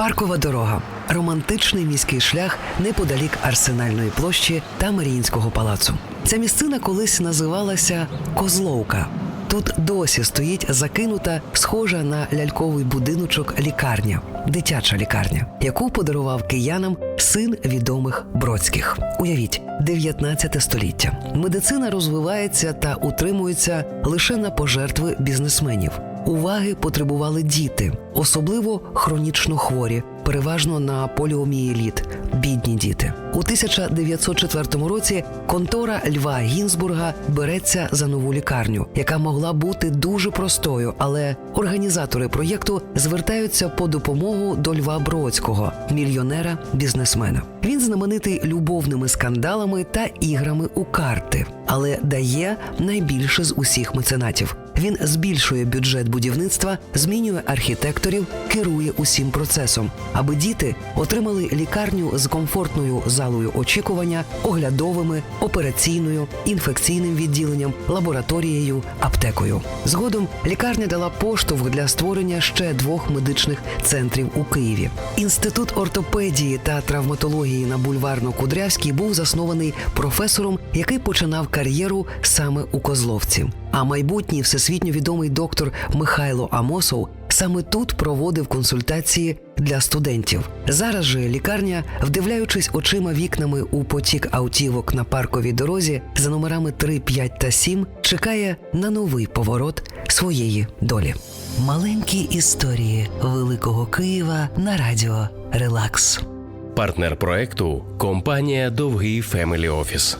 Паркова дорога романтичний міський шлях неподалік Арсенальної площі та Маріїнського палацу. Ця місцина колись називалася Козловка. Тут досі стоїть закинута, схожа на ляльковий будиночок лікарня, дитяча лікарня, яку подарував киянам син відомих бродських. Уявіть, 19 століття. Медицина розвивається та утримується лише на пожертви бізнесменів. Уваги потребували діти, особливо хронічно хворі, переважно на поліомієліт, бідні діти. У 1904 році контора Льва Гінзбурга береться за нову лікарню, яка могла бути дуже простою, але організатори проєкту звертаються по допомогу до Льва Бродського, мільйонера бізнесмена. Він знаменитий любовними скандалами та іграми у карти, але дає найбільше з усіх меценатів. Він збільшує бюджет будівництва, змінює архітекторів, керує усім процесом, аби діти отримали лікарню з комфортною залою очікування, оглядовими, операційною, інфекційним відділенням, лабораторією, аптекою. Згодом лікарня дала поштовх для створення ще двох медичних центрів у Києві. Інститут ортопедії та травматології на бульварно-Кудрявській був заснований професором, який починав кар'єру саме у Козловці. А майбутній всесвітньо відомий доктор Михайло Амосов саме тут проводив консультації для студентів. Зараз же лікарня, вдивляючись очима вікнами у потік автівок на парковій дорозі за номерами 3, 5 та 7, чекає на новий поворот своєї долі. Маленькі історії великого Києва на радіо Релакс. Партнер проекту компанія Довгий Фемелі Офіс.